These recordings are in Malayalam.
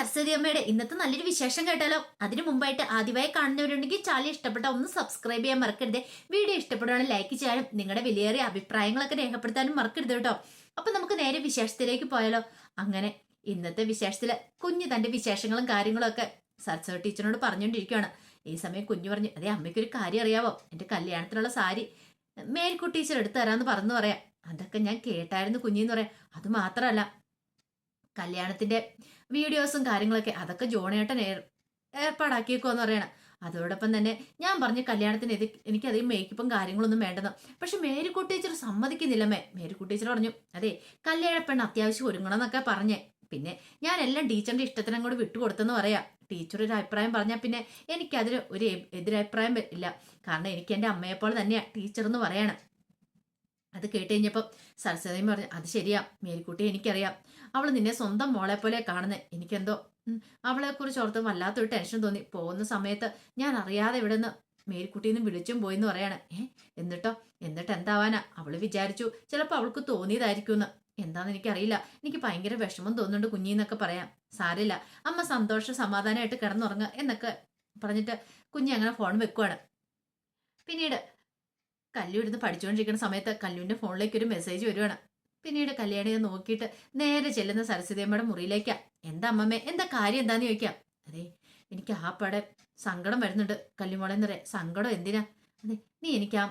സരസ്വതി അമ്മയുടെ ഇന്നത്തെ നല്ലൊരു വിശേഷം കേട്ടാലോ? അതിനു മുമ്പായിട്ട് ആദ്യമായി കാണുന്നവരുണ്ടെങ്കിൽ ചാനൽ ഇഷ്ടപ്പെട്ട ഒന്ന് സബ്സ്ക്രൈബ് ചെയ്യാൻ മറക്കരുത്. വീഡിയോ ഇഷ്ടപ്പെടുകയാണെങ്കിൽ ലൈക്ക് ചെയ്യാനും നിങ്ങളുടെ വിലയേറിയ അഭിപ്രായങ്ങളൊക്കെ രേഖപ്പെടുത്താനും മറക്കരുത് കേട്ടോ. അപ്പൊ നമുക്ക് നേരെ വിശേഷത്തിലേക്ക് പോയാലോ? അങ്ങനെ ഇന്നത്തെ വിശേഷത്തിൽ കുഞ്ഞ് തന്റെ വിശേഷങ്ങളും കാര്യങ്ങളും ഒക്കെ സരസ്വതി ടീച്ചറിനോട് പറഞ്ഞുകൊണ്ടിരിക്കുകയാണ് ഈ സമയം കുഞ്ഞു പറഞ്ഞു അതെ അമ്മയ്ക്കൊരു കാര്യം അറിയാവോ? എന്റെ കല്യാണത്തിനുള്ള സാരി മേൽക്കുട്ടീച്ചർ ടീച്ചർ എടുത്തു തരാന്ന് പറഞ്ഞു പറയാം. അതൊക്കെ ഞാൻ കേട്ടായിരുന്നു കുഞ്ഞിന്ന് പറയാം. അത് മാത്രമല്ല കല്യാണത്തിന്റെ വീഡിയോസും കാര്യങ്ങളൊക്കെ അതൊക്കെ ജോണേട്ടൻ ഏർ- ഏർപ്പാടാക്കിയേക്കോന്ന് പറയണം. അതോടൊപ്പം തന്നെ ഞാൻ പറഞ്ഞ കല്യാണത്തിന് ഇത് എനിക്കധികം മേക്കപ്പും കാര്യങ്ങളൊന്നും വേണ്ടെന്ന്. പക്ഷെ മേരിക്കുട്ടി ടീച്ചർ സമ്മതിക്കുന്നില്ലമ്മേ. മേരിക്കുട്ടി ടീച്ചർ പറഞ്ഞു അതെ കല്യാണ പെണ്ണ് അത്യാവശ്യം ഒരുങ്ങണം എന്നൊക്കെ പറഞ്ഞേ. പിന്നെ ഞാൻ എല്ലാം ടീച്ചറിന്റെ ഇഷ്ടത്തിനും കൂടി വിട്ടുകൊടുത്തെന്ന് പറയാം. ടീച്ചർ ഒരു അഭിപ്രായം പറഞ്ഞാൽ പിന്നെ എനിക്കതിന് ഒരു എതിരഭിപ്രായം ഇല്ല. കാരണം എനിക്ക് എന്റെ അമ്മയെപ്പോലെ തന്നെയാണ് ടീച്ചർ എന്ന് പറയണം. അത് കേട്ട് കഴിഞ്ഞപ്പോൾ സരസ്വതി പറഞ്ഞു അത് ശരിയാ മേരിക്കുട്ടി എനിക്കറിയാം. അവൾ നിന്നെ സ്വന്തം മോളെ പോലെ കാണുന്നത് എനിക്കെന്തോ അവളെ കുറിച്ച് ഓർത്ത് വല്ലാത്തൊരു ടെൻഷൻ തോന്നി. പോകുന്ന സമയത്ത് ഞാൻ അറിയാതെ ഇവിടെ നിന്ന് മേരിക്കുട്ടിന്ന് വിളിച്ചും പോയിന്ന് പറയാണ്. ഏ എന്നിട്ടോ? എന്നിട്ട് എന്താവാനാ? അവൾ വിചാരിച്ചു. ചിലപ്പോൾ അവൾക്ക് തോന്നിയതായിരിക്കുമെന്ന് എന്താന്ന് എനിക്കറിയില്ല. എനിക്ക് ഭയങ്കര വിഷമം തോന്നുന്നുണ്ട് കുഞ്ഞിന്നൊക്കെ പറയാം. സാരില്ല അമ്മ സന്തോഷം സമാധാനമായിട്ട് കിടന്നുറങ്ങുക എന്നൊക്കെ പറഞ്ഞിട്ട് കുഞ്ഞി അങ്ങനെ ഫോൺ വെക്കുവാണ്. പിന്നീട് കല്ലു ഇരുന്ന് പഠിച്ചുകൊണ്ടിരിക്കുന്ന സമയത്ത് കല്ലുവിന്റെ ഫോണിലേക്ക് ഒരു മെസ്സേജ് വരുവാണ്. പിന്നീട് കല്യാണിയെ നോക്കിയിട്ട് നേരെ ചെല്ലുന്ന സരസ്വതിയമ്മയുടെ മുറിയിലേക്കാ. എന്താ അമ്മമ്മേ എന്താ കാര്യം എന്താന്ന് ചോദിക്കാം? അതെ എനിക്ക് ആ പടെ സങ്കടം വരുന്നുണ്ട് കല്ലുമോളെ എന്നറിയാം സങ്കടം എന്തിനാ? അതെ നീ എനിക്ക് ആ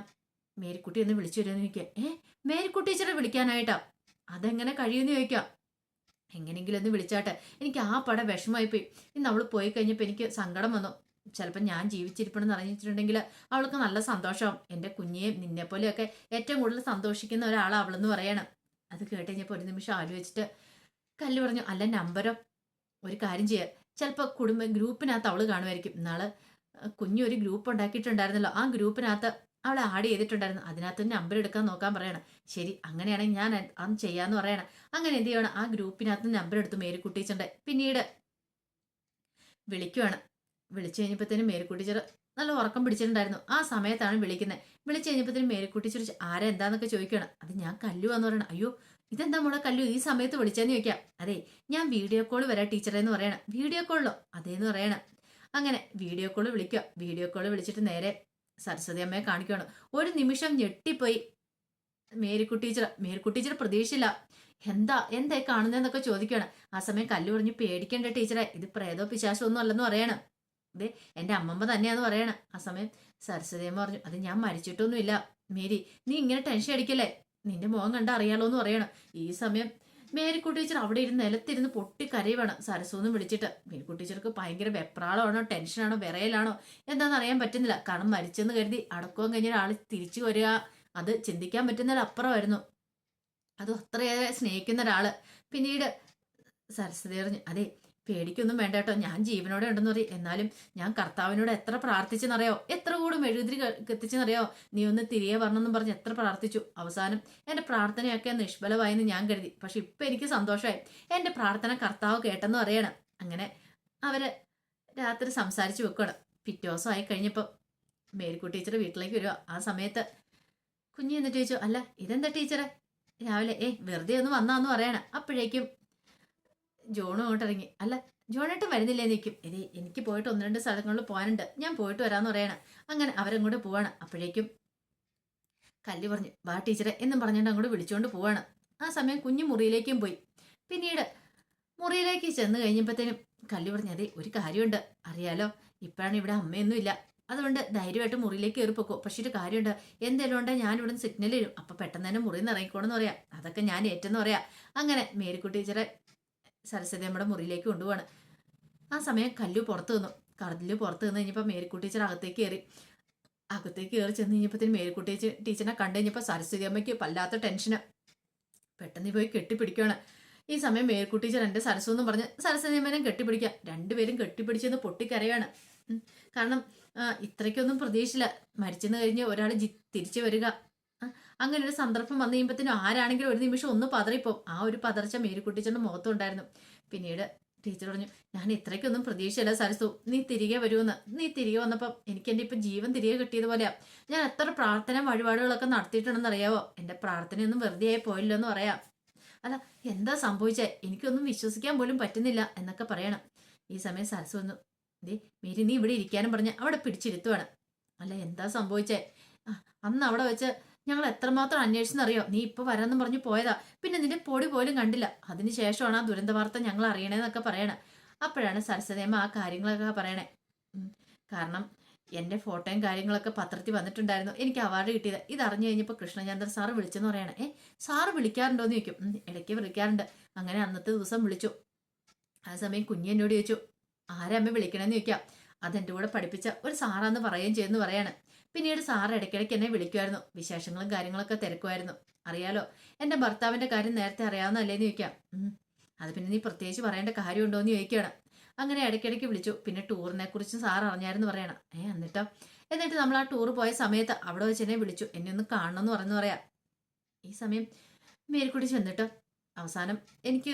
മേരിക്കുട്ടി ഒന്ന് വിളിച്ചു വരുമെന്ന് ചോദിക്കുക ഏ മേരിക്കുട്ടി ടീച്ചറെ വിളിക്കാനായിട്ടാ? അതെങ്ങനെ കഴിയുമെന്ന് ചോദിക്കാം. എങ്ങനെയെങ്കിലും ഒന്ന് വിളിച്ചാട്ടെ. എനിക്ക് ആ പട വിഷമമായിപ്പോയി. ഇന്ന് അവൾ പോയി കഴിഞ്ഞപ്പോൾ എനിക്ക് സങ്കടം വന്നു. ചിലപ്പോൾ ഞാൻ ജീവിച്ചിരിപ്പണെന്ന് അറിഞ്ഞിട്ടുണ്ടെങ്കിൽ അവൾക്ക് നല്ല സന്തോഷം. എന്റെ കുഞ്ഞിയെ നിന്നെപ്പോലെയൊക്കെ ഏറ്റവും കൂടുതൽ സന്തോഷിക്കുന്ന ഒരാളാണ് അവളെന്ന് പറയണം. അത് കേട്ട് ഒരു നിമിഷം ആലോചിച്ചിട്ട് കല്ല് പറഞ്ഞു അല്ല നമ്പരോ? ഒരു കാര്യം ചെയ്യുക ചിലപ്പോൾ കുടുംബ ഗ്രൂപ്പിനകത്ത് അവൾ കാണുമായിരിക്കും. നാളെ കുഞ്ഞു ഒരു ഗ്രൂപ്പ് ഉണ്ടാക്കിയിട്ടുണ്ടായിരുന്നല്ലോ. ആ ഗ്രൂപ്പിനകത്ത് അവളെ ആഡ് ചെയ്തിട്ടുണ്ടായിരുന്നു. അതിനകത്ത് നമ്പർ എടുക്കാൻ നോക്കാൻ പറയണം. ശരി അങ്ങനെയാണെങ്കിൽ ഞാൻ അന്ന് ചെയ്യാന്ന് പറയണം. അങ്ങനെ എന്ത് ചെയ്യണം? ആ ഗ്രൂപ്പിനകത്ത് നമ്പർ എടുത്ത് മേരി മേരിക്കുട്ടീച്ചറുടെ പിന്നീട് വിളിക്കുവാണ്. വിളിച്ചു കഴിഞ്ഞപ്പോഴത്തേനും മേരിക്കുട്ടിച്ചർ നല്ല ഉറക്കം പിടിച്ചിട്ടുണ്ടായിരുന്നു. ആ സമയത്താണ് വിളിക്കുന്നത് വിളിച്ചു കഴിഞ്ഞപ്പോഴത്തേനും മേരിക്കുട്ടി ടീച്ചർ ആരാ? എന്താന്നൊക്കെ ചോദിക്കണം അത് ഞാൻ കല്ലു എന്ന് പറയണം. അയ്യോ ഇതെന്താ മോളെ കല്ലു? ഈ സമയത്ത് വിളിച്ചെന്ന് ചോദിക്കാം. അതെ ഞാൻ വീഡിയോ കോൾ വരാം ടീച്ചറെ എന്ന് പറയണം. വീഡിയോ കോളിലോ? അതേന്ന് പറയണം. അങ്ങനെ വീഡിയോ കോൾ വിളിക്കുക. വീഡിയോ കോൾ വിളിച്ചിട്ട് നേരെ സരസ്വതി അമ്മയെ കാണിക്കുകയാണ് ഒരു നിമിഷം ഞെട്ടിപ്പോയി മേരിക്കുട്ടി ടീച്ചർ മേരിക്കുട്ടി ടീച്ചർ പ്രതീക്ഷയില്ല. എന്താ? എന്തായി കാണുന്നതെന്നൊക്കെ ചോദിക്കുകയാണ് ആ സമയം കല്ലു പറഞ്ഞു പേടിക്കേണ്ട ടീച്ചറെ ഇത് പ്രേതോ പിശാശോ ഒന്നും അല്ലെന്ന് പറയണം. ഇത് എന്റെ അമ്മമ്മ തന്നെയാന്ന് പറയണം. ആ സമയം സരസ്വതി അമ്മ പറഞ്ഞു അത് ഞാൻ മരിച്ചിട്ടൊന്നുമില്ല. മേരി നീ ഇങ്ങനെ ടെൻഷൻ അടിക്കല്ലേ? നിന്റെ മുഖം കണ്ട അറിയാലോ എന്ന് പറയണം. ഈ സമയം മേരിക്കുട്ടി ടീച്ചർ അവിടെ ഇരുന്ന് നിലത്തിരുന്ന് പൊട്ടി കരയുവാണ് സരസ്വന്ന് വിളിച്ചിട്ട്. മേരിക്കുട്ടി ടീച്ചർക്ക് ഭയങ്കര വെപ്രാളമാണോ ടെൻഷനാണോ വിറയലാണോ എന്താണെന്ന് അറിയാൻ പറ്റുന്നില്ല. കാരണം മരിച്ചെന്ന് കരുതി അടക്കം കഴിഞ്ഞ ഒരാൾ തിരിച്ചു വരിക അത് ചിന്തിക്കാൻ പറ്റുന്നതിൽ അപ്പുറമായിരുന്നു. അത് അത്രയേറെ സ്നേഹിക്കുന്ന ഒരാൾ. പിന്നീട് സരസ്വതി പറഞ്ഞു അതെ പേടിക്കൊന്നും വേണ്ട കേട്ടോ. ഞാൻ ജീവനോടെ ഉണ്ടെന്ന് പറയും. എന്നാലും ഞാൻ കർത്താവിനോട് എത്ര പ്രാർത്ഥിച്ചെന്നറിയോ? എത്ര കൂടും മെഴുകുതിരി എത്തിച്ചെന്നറിയോ നീ ഒന്ന് തിരികെ വരണമെന്നും പറഞ്ഞ് എത്ര പ്രാർത്ഥിച്ചു. അവസാനം എന്റെ പ്രാർത്ഥനയൊക്കെ നിഷ്ഫലമായെന്ന് ഞാൻ കരുതി. പക്ഷെ ഇപ്പൊ എനിക്ക് സന്തോഷമായി. എന്റെ പ്രാർത്ഥന കർത്താവ് കേട്ടെന്ന് അറിയണം അങ്ങനെ അവർ രാത്രി സംസാരിച്ച് വെക്കണം പിറ്റേ ദിവസം ആയി കഴിഞ്ഞപ്പോൾ മേരിക്കുട്ടി ടീച്ചർ വീട്ടിലേക്ക് വരിക ആ സമയത്ത് കുഞ്ഞി എന്നിട്ട് ചോദിച്ചു അല്ല ഇതെന്താ ടീച്ചറെ? രാവിലെ ഏ വെറുതെ ഒന്ന് വന്നാന്ന് പറയണം. അപ്പോഴേക്കും ജോണും അങ്ങോട്ട് ഇറങ്ങി. അല്ല ജോണേട്ടൻ വരുന്നില്ലേ? നിൽക്കും ഇതേ എനിക്ക് പോയിട്ട് ഒന്ന് രണ്ട് സ്ഥലങ്ങളിൽ പോകാനുണ്ട്. ഞാൻ പോയിട്ട് വരാമെന്ന് പറയണം. അങ്ങനെ അവരങ്ങോട്ട് പോവാണ്. അപ്പോഴേക്കും കല്ല് പറഞ്ഞു വാ ടീച്ചറെ എന്നും പറഞ്ഞുകൊണ്ട് അങ്ങോട്ട് വിളിച്ചുകൊണ്ട് പോവാണ്. ആ സമയം കുഞ്ഞു മുറിയിലേക്കും പോയി. പിന്നീട് മുറിയിലേക്ക് ചെന്ന് കഴിഞ്ഞപ്പോഴത്തേനും കല്ല് പറഞ്ഞു അതെ ഒരു കാര്യമുണ്ട്. അറിയാലോ ഇപ്പോഴാണ് ഇവിടെ അമ്മയൊന്നും ഇല്ല. അതുകൊണ്ട് ധൈര്യമായിട്ട് മുറിയിലേക്ക് കയറി പോക്കോ. പക്ഷെ ഒരു കാര്യമുണ്ട്. എന്തെങ്കിലും ഉണ്ടെങ്കിൽ ഞാൻ ഇവിടെ സിഗ്നൽ തരും. അപ്പോൾ പെട്ടെന്ന് തന്നെ മുറിയിൽ നിന്ന് ഇറങ്ങിക്കോണെന്ന് പറയാം. അതൊക്കെ ഞാൻ ഏറ്റെന്ന് പറയാം. അങ്ങനെ മേരിക്കുട്ടി ടീച്ചറെ സരസ്വതി നമ്മുടെ മുറിയിലേക്ക് കൊണ്ടുപോവാണ്. ആ സമയം കല്ലു പുറത്തു നിന്നു. കടലിൽ പുറത്തു നിന്ന് കഴിഞ്ഞപ്പോൾ മേരിക്കുട്ടി ടീച്ചർ അകത്തേക്ക് കയറി. അകത്തേക്ക് കയറി ചെന്ന് കഴിഞ്ഞപ്പോഴത്തേന് മേരിക്കുട്ടി ടീച്ചറിനെ കണ്ടു കഴിഞ്ഞപ്പോൾ സരസ്വതി അമ്മയ്ക്ക് വല്ലാത്ത ടെൻഷന്. പെട്ടെന്ന് പോയി കെട്ടിപ്പിടിക്കുകയാണ് ഈ സമയം മേരിക്കുട്ടി ടീച്ചർ എന്റെ സരസ്വ എന്ന് പറഞ്ഞ് സരസ്വതി അമ്മേനെ കെട്ടിപ്പിടിക്കുക രണ്ടുപേരും കെട്ടിപ്പിടിച്ചെന്ന് പൊട്ടിക്കരയാണ്. കാരണം ഇത്രയ്ക്കൊന്നും പ്രതീക്ഷിച്ചില്ല മരിച്ചെന്ന് കഴിഞ്ഞ് ഒരാൾ തിരിച്ചു വരിക. അങ്ങനെ ഒരു സന്ദർഭം വന്നു കഴിയുമ്പോഴത്തേനും ആരാണെങ്കിലും ഒരു നിമിഷം ഒന്ന് പതറിപ്പോ ആ ഒരു പതർച്ച മേരിക്കുട്ടിച്ചന്റെ മുഖത്തുണ്ടായിരുന്നു പിന്നീട് ടീച്ചർ പറഞ്ഞു ഞാൻ ഇത്രയ്ക്കൊന്നും പ്രതീക്ഷയില്ല സരസു നീ തിരികെ വരുമെന്ന്. നീ തിരികെ വന്നപ്പം എനിക്ക് എന്റെ ഇപ്പം ജീവൻ തിരികെ കിട്ടിയതുപോലെയാ ഞാൻ എത്ര പ്രാർത്ഥന വഴിപാടുകളൊക്കെ നടത്തിയിട്ടുണ്ടെന്ന് അറിയാവോ? എന്റെ പ്രാർത്ഥനയൊന്നും വെറുതെ ആയി പോയില്ല എന്ന് പറയാം. അല്ല എന്താ സംഭവിച്ചേ? എനിക്കൊന്നും വിശ്വസിക്കാൻ പോലും പറ്റുന്നില്ല എന്നൊക്കെ പറയണം. ഈ സമയം സരസ് വന്നു. ദേ മേരി നീ ഇവിടെ ഇരിക്കാനും പറഞ്ഞ അവിടെ പിടിച്ചിരുത്തുവാണ്. അല്ല എന്താ സംഭവിച്ചേ? അന്ന് അവിടെ വെച്ച് ഞങ്ങൾ എത്രമാത്രം അന്വേഷിച്ചെന്നറിയോ? നീ ഇപ്പൊ വരാമെന്ന് പറഞ്ഞു പോയതാ. പിന്നെ നിന്റെ പൊടി പോലും കണ്ടില്ല. അതിനുശേഷമാണ് ആ ദുരന്ത വാർത്ത ഞങ്ങൾ അറിയണേന്നൊക്കെ പറയണേ. അപ്പോഴാണ് സരസ്വതേമ്മ ആ കാര്യങ്ങളൊക്കെ പറയണേ. കാരണം എന്റെ ഫോട്ടോയും കാര്യങ്ങളൊക്കെ പത്രത്തിൽ വന്നിട്ടുണ്ടായിരുന്നു. എനിക്ക് അവാർഡ് കിട്ടിയത്. ഇത് അറിഞ്ഞു കഴിഞ്ഞപ്പോൾ കൃഷ്ണചന്ദ്രൻ സാറ് വിളിച്ചെന്ന് പറയണേ. ഏ സാറ് വിളിക്കാറുണ്ടോ എന്ന് ചോദിക്കും ഇടയ്ക്ക് വിളിക്കാറുണ്ട്. അങ്ങനെ അന്നത്തെ ദിവസം വിളിച്ചു. ആ സമയം കുഞ്ഞി എന്നോട് ചോദിച്ചു ആരമ്മ വിളിക്കണമെന്ന് ചോദിക്കാം? അതെന്റെ കൂടെ പഠിപ്പിച്ച ഒരു സാറാന്ന് പറയുകയും ചെയ്യുമെന്ന് പറയാണ്. പിന്നീട് സാർ ഇടയ്ക്കിടയ്ക്ക് എന്നെ വിളിക്കുമായിരുന്നു. വിശേഷങ്ങളും കാര്യങ്ങളൊക്കെ തിരക്കുമായിരുന്നു. അറിയാലോ എന്റെ ഭർത്താവിന്റെ കാര്യം നേരത്തെ അറിയാവുന്നല്ലേന്ന് ചോദിക്കാം. അത് പിന്നെ നീ പ്രത്യേകിച്ച് പറയേണ്ട കാര്യമുണ്ടോ എന്ന് ചോദിക്കുകയാണ്. അങ്ങനെ ഇടയ്ക്കിടയ്ക്ക് വിളിച്ചു. പിന്നെ ടൂറിനെ കുറിച്ച് സാർ അറിഞ്ഞായിരുന്നു പറയണം. ഏ എന്നിട്ടോ? എന്നിട്ട് നമ്മൾ ആ ടൂർ പോയ സമയത്ത് അവിടെ വെച്ച് എന്നെ വിളിച്ചു. എന്നെ ഒന്ന് കാണണമെന്ന് പറഞ്ഞു പറയാം. ഈ സമയം മേരിക്കുട്ടി ചെന്നിട്ട്? അവസാനം എനിക്ക്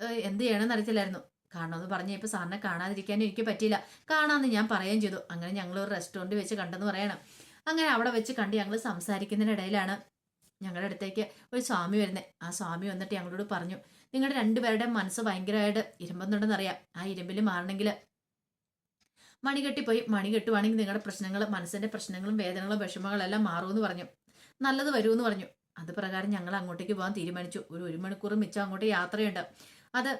എന്ത് ചെയ്യണമെന്ന് അറിയത്തില്ലായിരുന്നു. കാണണമെന്ന് പറഞ്ഞ ഇപ്പോൾ സാറിനെ കാണാതിരിക്കാനും എനിക്ക് പറ്റിയില്ല. കാണാമെന്ന് ഞാൻ പറയുകയും ചെയ്തു. അങ്ങനെ ഞങ്ങൾ ഒരു റെസ്റ്റോറന്റ് വെച്ച് കണ്ടെന്ന് പറയണം. അങ്ങനെ അവിടെ വെച്ച് കണ്ട് ഞങ്ങൾ സംസാരിക്കുന്നതിനിടയിലാണ് ഞങ്ങളുടെ അടുത്തേക്ക് ഒരു സ്വാമി വരുന്നത് ആ സ്വാമി വന്നിട്ട് ഞങ്ങളോട് പറഞ്ഞു നിങ്ങളുടെ രണ്ടുപേരുടെ മനസ്സ് ഭയങ്കരമായിട്ട് ഇരുമ്പുന്നുണ്ടെന്നറിയാം ആ ഇരുമ്പിൽ മാറണമെങ്കിൽ മണി കെട്ടിപ്പോയി. മണി കെട്ടുവാണെങ്കിൽ നിങ്ങളുടെ പ്രശ്നങ്ങൾ മനസ്സിന്റെ പ്രശ്നങ്ങളും വേദനകളും വിഷമങ്ങളും എല്ലാം മാറുമെന്ന് പറഞ്ഞു. നല്ലത് വരുമെന്ന് പറഞ്ഞു. അത് പ്രകാരം ഞങ്ങൾ അങ്ങോട്ടേക്ക് പോകാൻ തീരുമാനിച്ചു. ഒരു ഒരു മണിക്കൂർ മിച്ചം അങ്ങോട്ട് യാത്രയുണ്ട്. അത്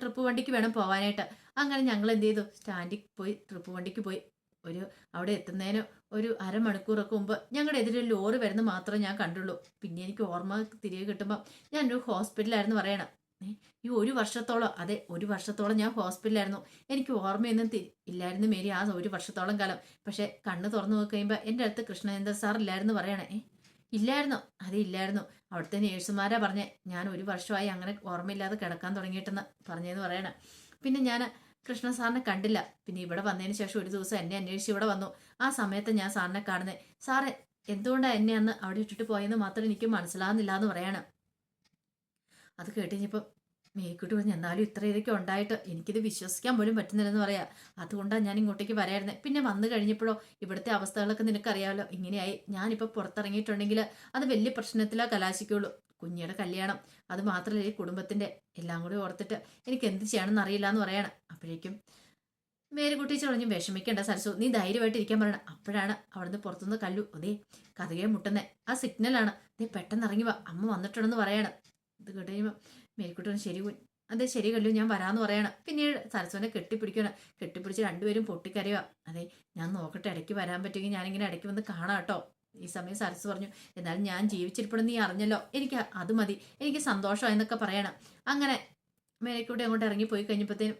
ട്രിപ്പ് വണ്ടിക്ക് വേണം പോകാനായിട്ട് അങ്ങനെ ഞങ്ങൾ എന്ത് ചെയ്തു? സ്റ്റാൻഡിൽ പോയി ട്രിപ്പ് വണ്ടിക്ക് പോയി. ഒരു അവിടെ എത്തുന്നതിന് ഒരു അരമണിക്കൂറൊക്കെ മുമ്പ് ഞങ്ങളുടെ എതിരെ ലോറി വരുന്ന മാത്രമേ ഞാൻ കണ്ടുള്ളൂ. പിന്നെ എനിക്ക് ഓർമ്മ തിരികെ കിട്ടുമ്പോൾ ഞാനൊരു ഹോസ്പിറ്റലായിരുന്നു പറയണം ഈ ഒരു വർഷത്തോളം അതെ ഒരു വർഷത്തോളം ഞാൻ ഹോസ്പിറ്റലായിരുന്നു എനിക്ക് ഓർമ്മയൊന്നും ഇല്ലായിരുന്നു മേരി ആ ഒരു വർഷത്തോളം കാലം. പക്ഷേ കണ്ണ് തുറന്നു നോക്കി കഴിയുമ്പോൾ എന്റെ അടുത്ത് കൃഷ്ണചന്ദ്ര സാർ ഇല്ലായിരുന്നു പറയണേ ഇല്ലായിരുന്നു. അതില്ലായിരുന്നു അവിടുത്തെ നേഴ്സുമാരാ പറഞ്ഞേ ഞാൻ ഒരു വർഷമായി അങ്ങനെ ഓർമ്മയില്ലാതെ കിടക്കാൻ തുടങ്ങിയിട്ടെന്ന് പറഞ്ഞതെന്ന് പറയണേ. പിന്നെ ഞാൻ കൃഷ്ണ സാറിനെ കണ്ടില്ല. പിന്നെ ഇവിടെ വന്നതിന് ശേഷം ഒരു ദിവസം എന്നെ അന്വേഷിച്ച് ഇവിടെ വന്നു. ആ സമയത്ത് ഞാൻ സാറിനെ കാണുന്നത് സാറ് എന്തുകൊണ്ടാണ് എന്നെ അന്ന് അവിടെ ഇട്ടിട്ട് പോയെന്ന് മാത്രം എനിക്ക് മനസ്സിലാകുന്നില്ല എന്ന് പറയാണ്. അത് കേട്ടുകഴിഞ്ഞപ്പോൾ മേരിക്കുട്ടി പറഞ്ഞു എന്നാലും ഇത്ര ഇതൊക്കെ ഉണ്ടായിട്ട് എനിക്കിത് വിശ്വസിക്കാൻ പോലും പറ്റുന്നില്ലെന്ന് പറയാം. അതുകൊണ്ടാണ് ഞാൻ ഇങ്ങോട്ടേക്ക് വരായിരുന്നത് പിന്നെ വന്നു കഴിഞ്ഞപ്പോഴോ ഇവിടുത്തെ അവസ്ഥകളൊക്കെ നിനക്കറിയാമല്ലോ ഇങ്ങനെയായി. ഞാനിപ്പോൾ പുറത്തിറങ്ങിയിട്ടുണ്ടെങ്കിൽ അത് വലിയ പ്രശ്നത്തിലാ കലാശിക്കുള്ളൂ. കുഞ്ഞിയുടെ കല്യാണം. അത് മാത്രമല്ല ഈ കുടുംബത്തിന്റെ എല്ലാം കൂടി ഓർത്തിട്ട് എനിക്ക് എന്ത് ചെയ്യണമെന്ന് അറിയില്ല എന്ന് പറയണം. അപ്പോഴേക്കും മേരിക്കുട്ടി ചൊളഞ്ഞു വിഷമിക്കേണ്ട സരസു നീ ധൈര്യമായിട്ട് ഇരിക്കാൻ പറയണം. അപ്പോഴാണ് അവിടുന്ന് പുറത്തുനിന്ന് കല്ലു അതേ കഥകയെ മുട്ടുന്നേ. ആ സിഗ്നലാണ്. ദേ പെട്ടെന്ന് ഇറങ്ങി വാ. അമ്മ വന്നിട്ടുണ്ടെന്ന് പറയണം. ഇത് കേട്ട് കഴിയുമ്പോൾ മേരിക്കുട്ടി പറഞ്ഞു, ശരി കുഞ്ഞ് അതെ ശരി കല്ലു ഞാൻ വരാമെന്ന് പറയണം. പിന്നീട് സരസ്വനെ കെട്ടിപ്പിടിക്കണം. കെട്ടിപ്പിടിച്ച് രണ്ടുപേരും പൊട്ടിക്കരയുക അതെ ഞാൻ നോക്കട്ടെ ഇടയ്ക്ക് വരാൻ പറ്റുമെങ്കിൽ ഞാനിങ്ങനെ ഇടയ്ക്ക് വന്ന് കാണാം ഈ സമയം സരസ് പറഞ്ഞു എന്നാലും ഞാൻ ജീവിച്ചിരിപ്പണെന്ന് നീ അറിഞ്ഞല്ലോ. എനിക്ക് അത് മതി. എനിക്ക് സന്തോഷം എന്നൊക്കെ പറയണം. അങ്ങനെ മേലക്കൂടെ അങ്ങോട്ട് ഇറങ്ങി പോയി കഴിഞ്ഞപ്പോഴത്തേനും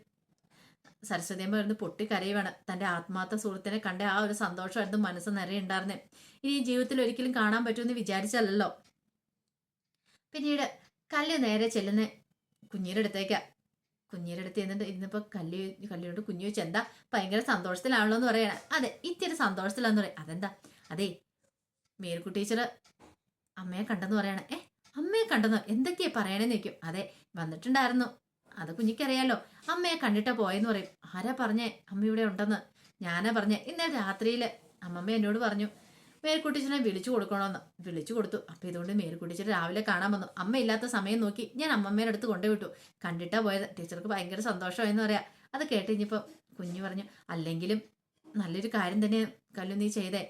സരസ്വതിയമ്മ ഇരുന്ന് പൊട്ടിക്കരയുവാണ്. തന്റെ ആത്മാർത്ഥ സുഹൃത്തിനെ കണ്ട ആ ഒരു സന്തോഷമായിരുന്നു മനസ്സ് നിറയെ ഉണ്ടായിരുന്നേ. ഇനി ജീവിതത്തിൽ ഒരിക്കലും കാണാൻ പറ്റുമെന്ന് വിചാരിച്ചല്ലോ പിന്നീട് കല്ല് നേരെ ചെല്ലുന്ന കുഞ്ഞിയുടെ അടുത്തേക്കാ. കുഞ്ഞിയുടെ അടുത്ത് ചെന്നിട്ട് ഇന്നിപ്പോ കല്ല് കല്ലിനോട് കുഞ്ഞു വെച്ച് എന്താ ഭയങ്കര സന്തോഷത്തിലാണല്ലോ എന്ന് പറയണേ. അതെ ഇത്തിരി സന്തോഷത്തിലാന്ന് പറയാം. അതെന്താ? അതെ മേൽക്കുട്ടി ടീച്ചർ അമ്മയെ കണ്ടെന്ന് പറയണേ. ഏ അമ്മയെ കണ്ടെന്നോ? എന്തൊക്കെയാ പറയണേന്ന് ചോദിക്കും. അതെ വന്നിട്ടുണ്ടായിരുന്നു. അത് കുഞ്ഞിക്കറിയാലോ. അമ്മയെ കണ്ടിട്ടാ പോയെന്ന് പറയും. ആരാ പറഞ്ഞേ? അമ്മ ഇവിടെ ഉണ്ടെന്ന്. ഞാനാ പറഞ്ഞേ. ഇന്നലെ രാത്രിയിൽ അമ്മമ്മ എന്നോട് പറഞ്ഞു മേൽക്കുട്ടിച്ചനെ വിളിച്ചു കൊടുക്കണമെന്ന് വിളിച്ചു കൊടുത്തു. അപ്പം ഇതുകൊണ്ട് മേൽക്കുട്ടിച്ചനെ രാവിലെ കാണാൻ വന്നു. അമ്മ ഇല്ലാത്ത സമയം നോക്കി ഞാൻ അമ്മമ്മേടെ അടുത്ത് കൊണ്ടുവിട്ടു. കണ്ടിട്ടാ പോയത്. ടീച്ചർക്ക് ഭയങ്കര സന്തോഷമായെന്ന് പറയാ. അത് കേട്ട് ഇനിയിപ്പോൾ കുഞ്ഞു പറഞ്ഞു അല്ലെങ്കിലും നല്ലൊരു കാര്യം തന്നെ കല്ലു നീ ചെയ്തേ.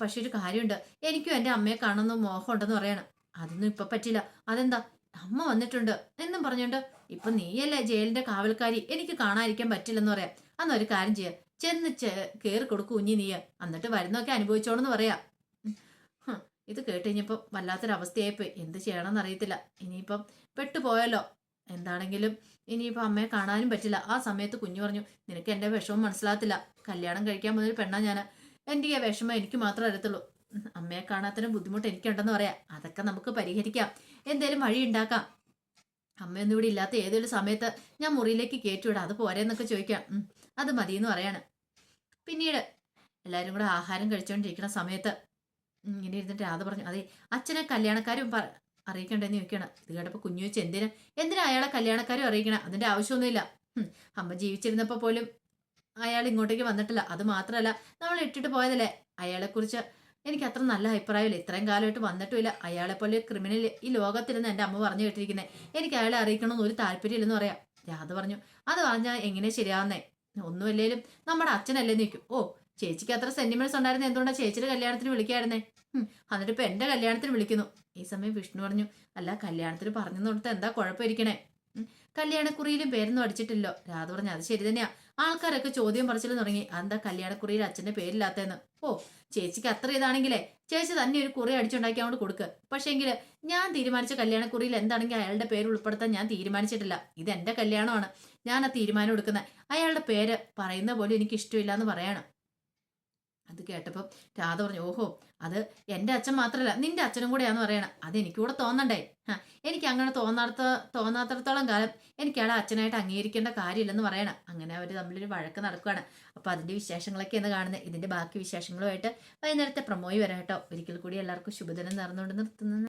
പക്ഷെ ഒരു കാര്യമുണ്ട്. എനിക്കും എന്റെ അമ്മയെ കാണുന്ന മോഹം ഉണ്ടെന്ന് പറയണം. അതൊന്നും ഇപ്പം പറ്റില്ല. അതെന്താ? അമ്മ വന്നിട്ടുണ്ട്. എന്നും പറഞ്ഞുകൊണ്ട് ഇപ്പം നീയല്ലേ ജയിലിന്റെ കാവൽക്കാരി? എനിക്ക് കാണാതിരിക്കാൻ പറ്റില്ലെന്ന് പറയാം. അന്നൊരു കാര്യം ചെയ്യാം. ചെന്ന് കയറി കൊടുക്കൂ കുഞ്ഞി നീ എന്നിട്ട് വരുന്നൊക്കെ അനുഭവിച്ചോണെന്ന് പറയാ. ഇത് കേട്ട് കഴിഞ്ഞപ്പോൾ വല്ലാത്തൊരവസ്ഥയായിപ്പോയി. എന്ത് ചെയ്യണമെന്ന് അറിയത്തില്ല ഇനിയിപ്പം പെട്ടുപോയല്ലോ എന്താണെങ്കിലും ഇനിയിപ്പോൾ അമ്മയെ കാണാനും പറ്റില്ല. ആ സമയത്ത് കുഞ്ഞു പറഞ്ഞു നിനക്ക് എന്റെ വിഷമം മനസ്സിലാകത്തില്ല. കല്യാണം കഴിക്കാൻ പോകുന്നൊരു പെണ്ണാ ഞാൻ എന്റെ ഈ വിഷമം എനിക്ക് മാത്രമേ അറിയത്തുള്ളൂ. അമ്മയെ കാണാത്തതിന് ബുദ്ധിമുട്ട് എനിക്കുണ്ടെന്ന് പറയാം. അതൊക്കെ നമുക്ക് പരിഹരിക്കാം. എന്തേലും വഴി ഉണ്ടാക്കാം. അമ്മയൊന്നും ഇവിടെ ഇല്ലാത്ത ഏതൊരു സമയത്ത് ഞാൻ മുറിയിലേക്ക് കയറ്റിവിടാം അത് പോരെന്നൊക്കെ ചോദിക്കാം. അത് മതിയെന്ന് പറയാണ്. പിന്നീട് എല്ലാവരും കൂടെ ആഹാരം കഴിച്ചുകൊണ്ടിരിക്കുന്ന സമയത്ത് ഇങ്ങനെ ഇരുന്നിട്ട് രാധ പറഞ്ഞു അതെ അച്ഛനെ കല്യാണക്കാരും അറിയിക്കണ്ടെന്ന് ചോദിക്കണം ഇത് കേട്ടപ്പോൾ കുഞ്ഞു വെച്ച് എന്തിനാ എന്തിനാ അയാളെ കല്യാണക്കാരും അറിയിക്കണം? അതിന്റെ ആവശ്യമൊന്നുമില്ല. അമ്മ ജീവിച്ചിരുന്നപ്പോൾ പോലും അയാൾ ഇങ്ങോട്ടേക്ക് വന്നിട്ടില്ല. അത് മാത്രമല്ല നമ്മൾ ഇട്ടിട്ട് പോയതല്ലേ? അയാളെക്കുറിച്ച് എനിക്ക് അത്ര നല്ല അഭിപ്രായമില്ല. ഇത്രയും കാലമായിട്ട് വന്നിട്ടുമില്ല. അയാളെപ്പോലെ പോലെ ക്രിമിനൽ ഈ ലോകത്തിലെന്ന് എന്റെ അമ്മ പറഞ്ഞു കേട്ടിരിക്കുന്നത് എനിക്ക് അയാളെ അറിയിക്കണമെന്ന് ഒരു താല്പര്യമില്ലെന്ന് പറയാം. രാധ പറഞ്ഞു അത് പറഞ്ഞാൽ എങ്ങനെ ശരിയാവുന്നേ? ഒന്നുമില്ലേലും നമ്മുടെ അച്ഛനല്ലേ നിൽക്കും. ഓ ചേച്ചിക്ക് അത്ര സെന്റിമെന്റ്സ് ഉണ്ടായിരുന്നു എന്തുകൊണ്ടാണ് ചേച്ചിയുടെ കല്യാണത്തിന് വിളിക്കായിരുന്നേ? എന്നിട്ട് ഇപ്പൊ എന്റെ കല്യാണത്തിന് വിളിക്കുന്നു. ഈ സമയം വിഷ്ണു പറഞ്ഞു അല്ല കല്യാണത്തിന് പറഞ്ഞു കൊടുത്ത് എന്താ കുഴപ്പമിരിക്കണേ? കല്യാണക്കുറിയിലും പേരൊന്നും അടിച്ചിട്ടില്ലോ. രാധ പറഞ്ഞു അത് ശരി തന്നെയാ. ആൾക്കാരൊക്കെ ചോദ്യം പറച്ചിൽ തുടങ്ങി. അതെന്താ കല്യാണക്കുറിയിൽ അച്ഛന്റെ പേരില്ലാത്തതെന്ന്? ഓ ചേച്ചിക്ക് അത്ര ഇതാണെങ്കിലേ ചേച്ചി തന്നെ ഒരു കുറി അടിച്ചുണ്ടാക്കി അങ്ങോട്ട് കൊടുക്ക്. പക്ഷേങ്കിൽ ഞാൻ തീരുമാനിച്ച കല്യാണക്കുറിയിൽ എന്താണെങ്കിൽ അയാളുടെ പേര് ഉൾപ്പെടുത്താൻ ഞാൻ തീരുമാനിച്ചിട്ടില്ല. ഇത് എന്റെ കല്യാണമാണ്. ഞാൻ ആ തീരുമാനം എടുക്കുന്നത്. അയാളുടെ പേര് പറയുന്ന പോലും എനിക്ക് ഇഷ്ടമില്ല എന്ന് പറയണം. അത് കേട്ടപ്പം രാധ പറഞ്ഞു ഓഹോ അത് എന്റെ അച്ഛൻ മാത്രമല്ല നിന്റെ അച്ഛനും കൂടെയാന്ന് പറയണം. അത് എനിക്കൂടെ തോന്നണ്ടേ? എനിക്ക് അങ്ങനെ തോന്നാത്ത തോന്നാത്തടത്തോളം കാലം എനിക്ക് അയാളെ അച്ഛനായിട്ട് അംഗീകരിക്കേണ്ട കാര്യമില്ലെന്ന് പറയണം. അങ്ങനെ അവർ തമ്മിലൊരു വഴക്ക് നടക്കുകയാണ് അപ്പോൾ അതിന്റെ വിശേഷങ്ങളൊക്കെ എന്ന് കാണുന്നത് ഇതിന്റെ ബാക്കി വിശേഷങ്ങളുമായിട്ട് വൈകുന്നേരത്തെ പ്രമോയി വരാം കേട്ടോ. ഒരിക്കൽ കൂടി എല്ലാവർക്കും ശുഭദിനം നേർന്നുകൊണ്ട് നിർത്തുന്നു.